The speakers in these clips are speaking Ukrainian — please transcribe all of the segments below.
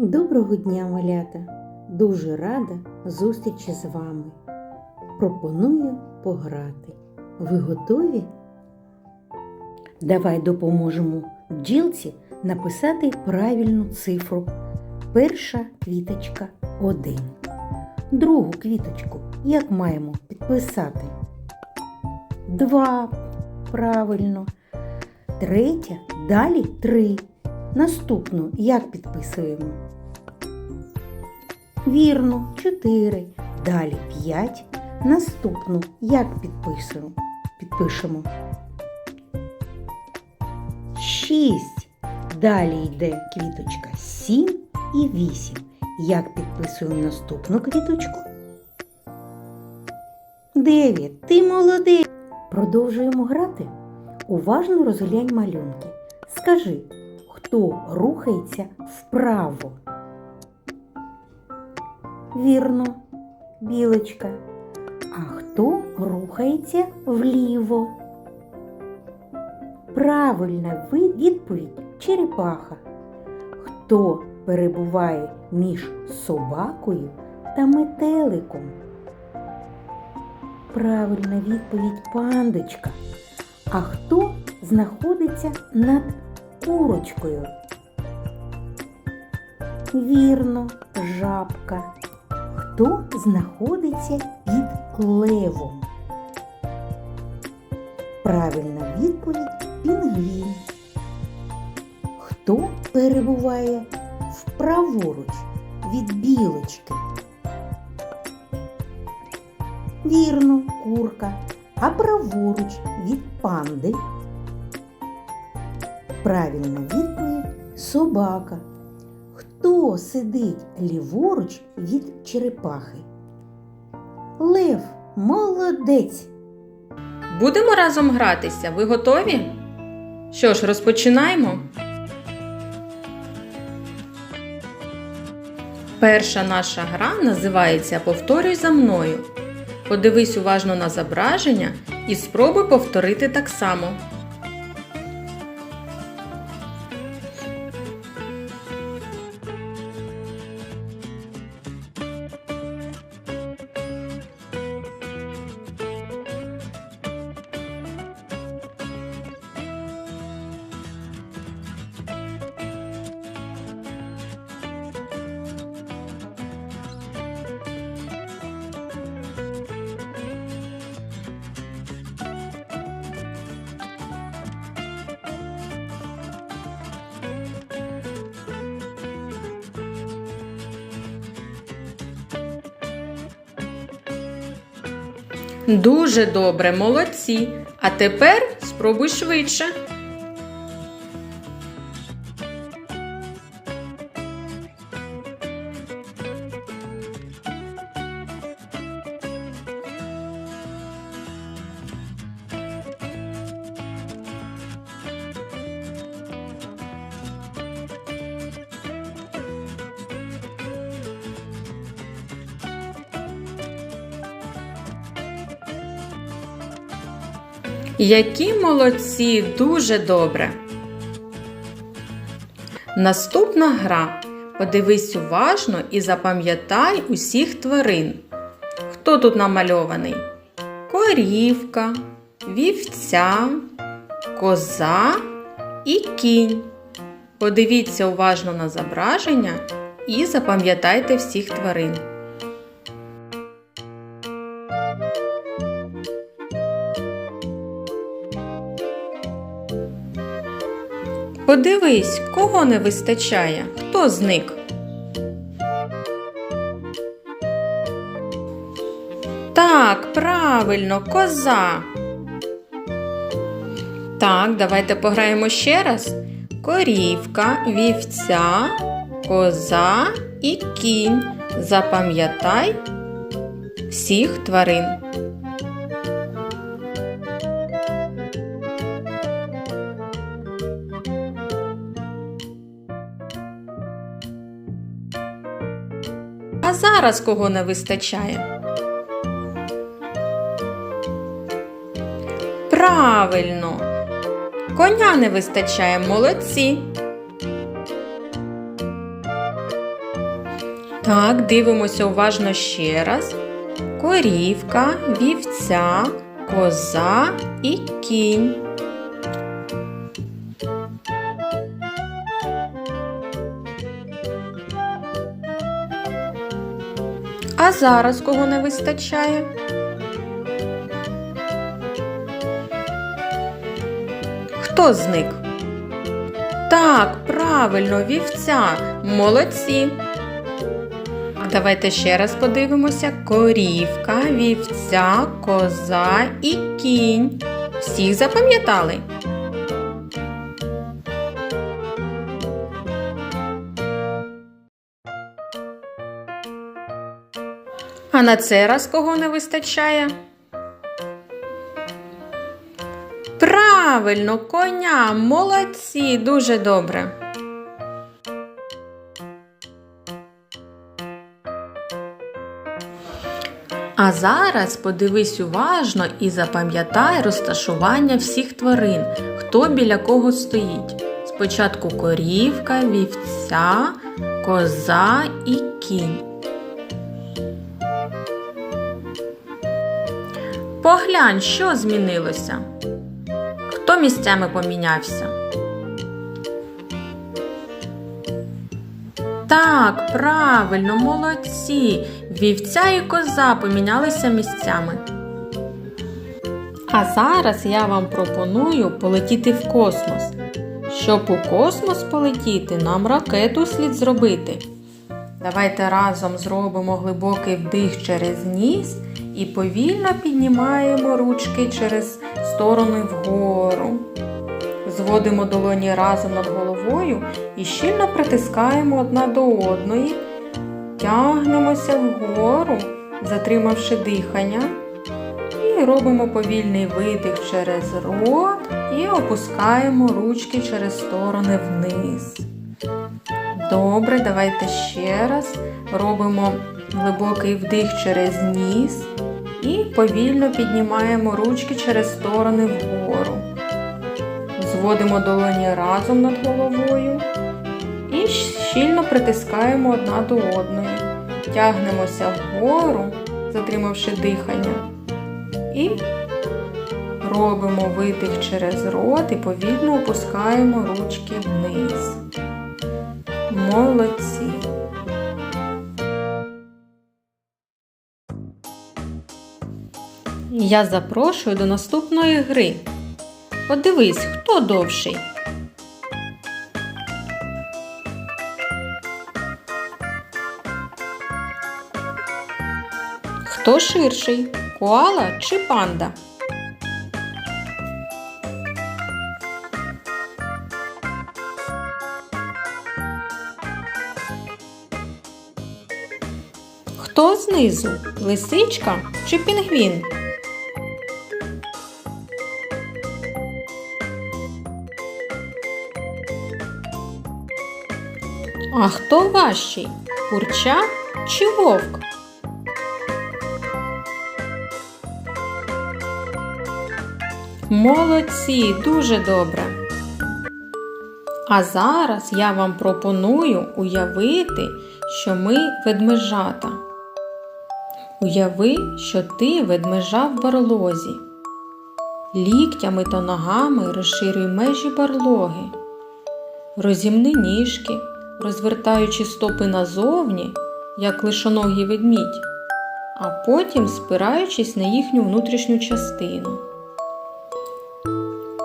Доброго дня, малята! Дуже рада зустрічі з вами. Пропоную пограти. Ви готові? Давай допоможемо бджілці написати правильну цифру. Перша квіточка 1. Другу квіточку як маємо підписати? 2. Правильно. Третя, далі 3. Наступну як підписуємо? Вірно, 4. Далі 5. Наступну як підписуємо? Підпишемо. 6. Далі йде квіточка 7 і 8. Як підписуємо наступну квіточку? 9. Ти молодець. Продовжуємо грати. Уважно розглянь малюнки. Скажи, хто рухається вправо? Вірно, білочка. А хто рухається вліво? Правильна відповідь черепаха. Хто перебуває між собакою та метеликом? Правильна відповідь пандочка. А хто знаходиться над курочкою? Вірно, жабка. Хто знаходиться під левом? Правильна відповідь пінгвін. Хто перебуває вправоруч від білочки? Вірно, курка, а праворуч від панди. Правильна відповідь собака. Сидить ліворуч від черепахи? Лев, молодець. Будемо разом гратися. Ви готові? Що ж, розпочинаємо. Перша наша гра називається Повторюй за мною. Подивись уважно на зображення і спробуй повторити так само. Дуже добре, молодці. А тепер спробуй швидше. Які молодці, дуже добре. Наступна гра. Подивись уважно і запам'ятай усіх тварин. Хто тут намальований? Корівка, вівця, коза і кінь. Подивіться уважно на зображення і запам'ятайте всіх тварин. Подивись, кого не вистачає, хто зник. Так, правильно, коза. Так, давайте пограємо ще раз. Корівка, вівця, коза і кінь. Запам'ятай всіх тварин. Зараз кого не вистачає? Правильно. Коня не вистачає, молодці. Так, дивимося уважно ще раз. Корівка, вівця, коза і кінь. А зараз кого не вистачає? Хто зник? Так, правильно, вівця. Молодці. Давайте ще раз подивимося: корівка, вівця, коза і кінь. Всіх запам'ятали? А на цей раз кого не вистачає? Правильно, коня, молодці, дуже добре. А зараз подивись уважно і запам'ятай розташування всіх тварин, хто біля кого стоїть. Спочатку корівка, вівця, коза і кінь. Поглянь, що змінилося. Хто місцями помінявся? Так, правильно, молодці. Вівця і коза помінялися місцями. А зараз я вам пропоную полетіти в космос. Щоб у космос полетіти, нам ракету слід зробити. Давайте разом зробимо глибокий вдих через ніс і повільно піднімаємо ручки через сторони вгору. Зводимо долоні разом над головою і щільно притискаємо одна до одної, тягнемося вгору, затримавши дихання. І робимо повільний видих через рот і опускаємо ручки через сторони вниз. Добре, давайте ще раз робимо глибокий вдих через ніс і повільно піднімаємо ручки через сторони вгору. Зводимо долоні разом над головою і щільно притискаємо одна до одної. Тягнемося вгору, затримавши дихання. І робимо видих через рот і повільно опускаємо ручки вниз. Молодці! Я запрошую до наступної гри. Подивись, хто довший. Хто ширший? Коала чи панда? Хто знизу? Лисичка чи пінгвін? А хто важчий? Курча чи вовк? Молодці, дуже добре. А зараз я вам пропоную уявити, що ми ведмежата. Уяви, що ти ведмежа в барлозі. Ліктями та ногами розширюй межі барлоги. Розімни ніжки, розвертаючи стопи назовні, як лишоногий ведмідь, а потім спираючись на їхню внутрішню частину.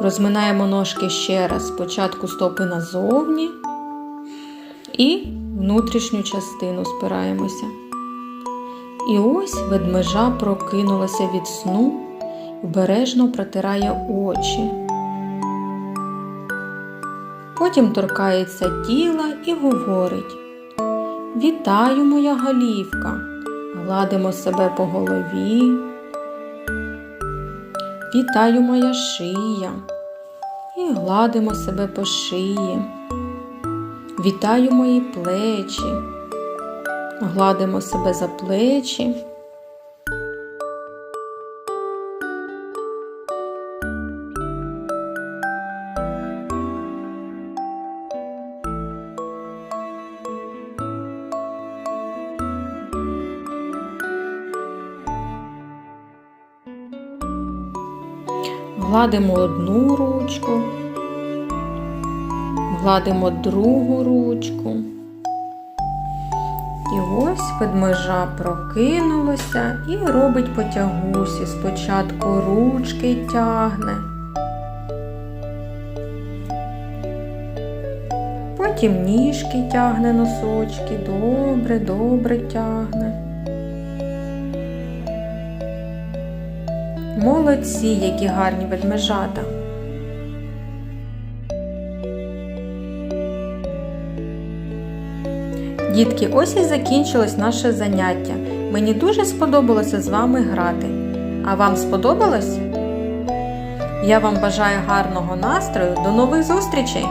Розминаємо ножки ще раз, спочатку стопи назовні і внутрішню частину спираємося. І ось ведмежа прокинулася від сну і бережно протирає очі. Потім торкається тіла і говорить: Вітаю, моя голівка! Гладимо себе по голові. Вітаю, моя шия. І гладимо себе по шиї. Вітаю мої плечі. Гладимо себе за плечі. Гладимо одну ручку, гладимо другу ручку. І ось ведмежа прокинулося і робить потягусі. Спочатку ручки тягне, потім ніжки тягне носочки, добре, добре тягне. Молодці, які гарні ведмежата. Дітки, ось і закінчилось наше заняття. Мені дуже сподобалося з вами грати. А вам сподобалось? Я вам бажаю гарного настрою. До нових зустрічей!